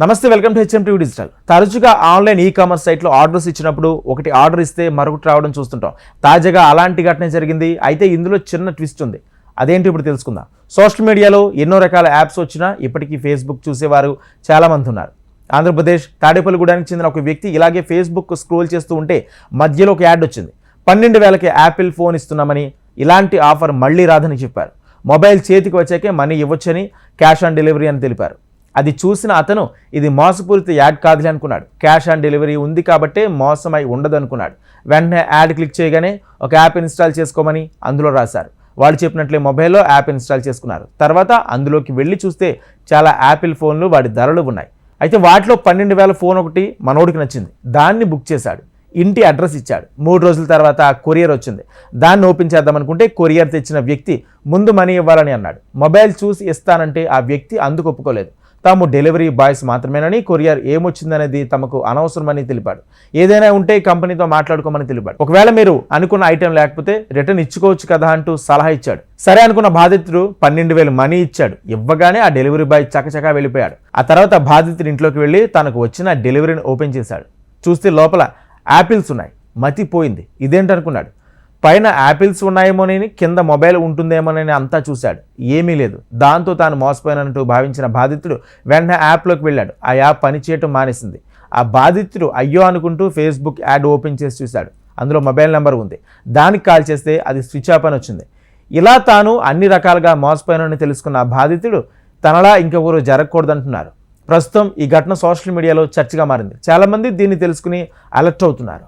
నమస్తే welcome to HM TV digital. తరచుగా online e commerce సైట్లో ఆర్డర్స్ ఇచ్చినప్పుడు ఒకటి ఆర్డర్ ఇస్తే మరొకటి రావడం చూస్తుంటాం. తాజాగా అలాంటి ఘటన జరిగింది. అయితే ఇందులో చిన్న ట్విస్ట్ ఉంది. అదేంటి ఇప్పుడు తెలుసుకుందాం. సోషల్ మీడియాలో ఎన్నో రకాల యాప్స్ వచ్చినా ఇప్పటికీ ఫేస్బుక్ చూసేవారు చాలామంది ఉన్నారు. ఆంధ్రప్రదేశ్ తాడేపల్లిగూడానికి చెందిన ఒక వ్యక్తి ఇలాగే ఫేస్బుక్ స్క్రోల్ చేస్తూ ఉంటే మధ్యలో ఒక యాడ్ వచ్చింది. పన్నెండు వేలకి యాపిల్ ఫోన్ ఇస్తున్నామని ఇలాంటి ఆఫర్ మళ్ళీ రాదని చెప్పారు. మొబైల్ చేతికి వచ్చాకే మనీ ఇవ్వొచ్చని క్యాష్ ఆన్ డెలివరీ అని తెలిపారు. అది చూసిన అతను ఇది మోసపూరిత యాడ్ కాదులే అనుకున్నాడు. క్యాష్ ఆన్ డెలివరీ ఉంది కాబట్టే మోసమై ఉండదు అనుకున్నాడు వెంటనే యాడ్ క్లిక్ చేయగానే ఒక యాప్ ఇన్స్టాల్ చేసుకోమని అందులో రాశారు. వాళ్ళు చెప్పినట్లే మొబైల్లో యాప్ ఇన్స్టాల్ చేసుకున్నారు. తర్వాత అందులోకి వెళ్ళి చూస్తే చాలా యాపిల్ ఫోన్లు వాటి ధరలు ఉన్నాయి. అయితే వాటిలో పన్నెండు వేల ఫోన్ ఒకటి మనోడికి నచ్చింది. దాన్ని బుక్ చేశాడు. ఇంటి అడ్రస్ ఇచ్చాడు. మూడు రోజుల తర్వాత కొరియర్ వచ్చింది. దాన్ని ఓపెన్ చేద్దాం అనుకుంటే కొరియర్ తెచ్చిన వ్యక్తి ముందు మనీ ఇవ్వాలని అన్నాడు. మొబైల్ చూసి ఇస్తానంటే ఆ వ్యక్తి అందుకు ఒప్పుకోలేదు. తాము డెలివరీ బాయ్స్ మాత్రమేనని కొరియర్ ఏమొచ్చిందనేది తమకు అనవసరమని తెలిపాడు. ఏదైనా ఉంటే కంపెనీతో మాట్లాడుకోమని తెలిపాడు. ఒకవేళ మీరు అనుకున్న ఐటెం లేకపోతే రిటర్న్ ఇచ్చుకోవచ్చు కదా అంటూ సలహా ఇచ్చాడు. సరే అనుకున్న బాధితుడు పన్నెండు వేలు మనీ ఇచ్చాడు. ఇవ్వగానే ఆ డెలివరీ బాయ్ చకచకా వెళ్ళిపోయాడు. ఆ తర్వాత బాధితుడి ఇంట్లోకి వెళ్ళి తనకు వచ్చిన డెలివరీని ఓపెన్ చేశాడు. చూస్తే లోపల యాపిల్స్ ఉన్నాయి. మతిపోయింది ఇదేంటనుకున్నాడు. పైన యాపిల్స్ ఉన్నాయేమోనని కింద మొబైల్ ఉంటుందేమోనని అంతా చూశాడు. ఏమీ లేదు. దాంతో తాను మోసపోయినట్టు భావించిన బాధితుడు వెంటనే యాప్లోకి వెళ్ళాడు. ఆ యాప్ పనిచేయటం మానేసింది. ఆ బాధితుడు అయ్యో అనుకుంటూ ఫేస్బుక్ యాడ్ ఓపెన్ చేసి చూశాడు. అందులో మొబైల్ నెంబర్ ఉంది. దానికి కాల్ చేస్తే అది స్విచ్ ఆఫ్ అని వచ్చింది. ఇలా తాను అన్ని రకాలుగా మోసపోయినని తెలుసుకున్న బాధితుడు తనలా ఇంకొకరు జరగకూడదంటున్నారు. ప్రస్తుతం ఈ ఘటన సోషల్ మీడియాలో చర్చగా మారింది. చాలామంది దీన్ని తెలుసుకుని అలర్ట్ అవుతున్నారు.